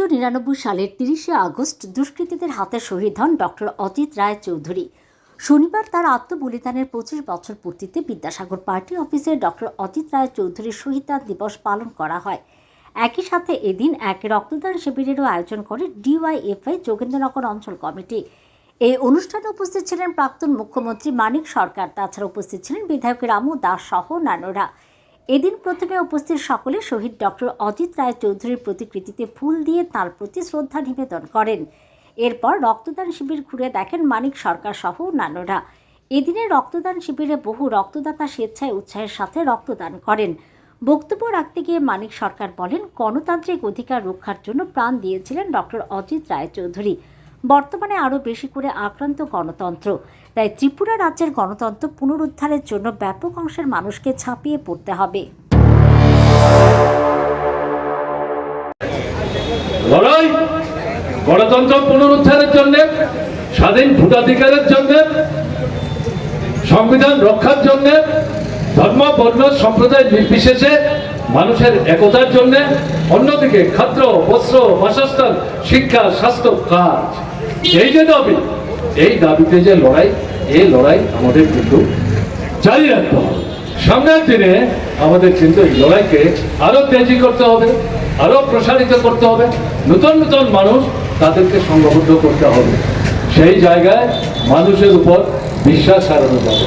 উনিশশো নিরানব্বই সালের তিরিশে আগস্ট দুষ্কৃতীদের হাতে শহীদ হন ডক্টর অজিত রায় চৌধুরী। শনিবার তার আত্মবলিদানের পঁচিশ বছর পূর্তিতে বিদ্যাসাগর পার্টি অফিসে ডক্টর অজিত রায় চৌধুরীর শহীদান দিবস পালন করা হয়। একই সাথে এদিন এক রক্তদান শিবিরেরও আয়োজন করে ডিওয়াইএফআই যোগেন্দ্রনগর অঞ্চল কমিটি। এই অনুষ্ঠানে উপস্থিত ছিলেন প্রাক্তন মুখ্যমন্ত্রী মানিক সরকার, তাছাড়া উপস্থিত ছিলেন বিধায়ক রামু দাস সহ অন্যান্যরা। এদিন প্রথমে উপস্থিত সকলে শহীদ ডক্টর অজিত রায় চৌধুরীর প্রতিকৃতিতে ফুল দিয়ে তার প্রতি শ্রদ্ধা নিবেদন করেন। এরপর রক্তদান শিবির ঘুরে দেখেন মানিক সরকার সহ অন্যান্যরা। এদিনে রক্তদান শিবিরে বহু রক্তদাতা স্বেচ্ছায় উৎসাহের সাথে রক্তদান করেন। বক্তব্য রাখতে গিয়ে মানিক সরকার বলেন, গণতান্ত্রিক অধিকার রক্ষার জন্য প্রাণ দিয়েছিলেন ডক্টর অজিত রায় চৌধুরী। বর্তমানে আরও বেশি করে আক্রান্ত গণতন্ত্র। তাই ত্রিপুরা রাজ্যের গণতন্ত্র পুনরুদ্ধারের জন্য ব্যাপক অংশের মানুষকে ছাপিয়ে পড়তে হবে। গণতন্ত্র পুনরুদ্ধারের জন্য, স্বাধীন ভোটাধিকারের জন্য, সংবিধান রক্ষার জন্য, ধর্ম, বর্ণ, সম্প্রদায় নির্বিশেষে মানুষের একতার জন্য অন্যদিকে খাদ্য বস্ত্র, বাসস্থান, শিক্ষা, স্বাস্থ্য, কাজ। এই যে দাবি, এই দাবিতে যে লড়াই এই লড়াই আমাদের কিন্তু জারি রাখতে হবে। সামনের দিনে আমাদের কিন্তু এই লড়াইকে আরও তেজি করতে হবে আরও প্রসারিত করতে হবে। নতুন নতুন মানুষ তাদেরকে সংগঠিত করতে হবে। সেই জায়গায় মানুষের উপর বিশ্বাস হারানো যাবে।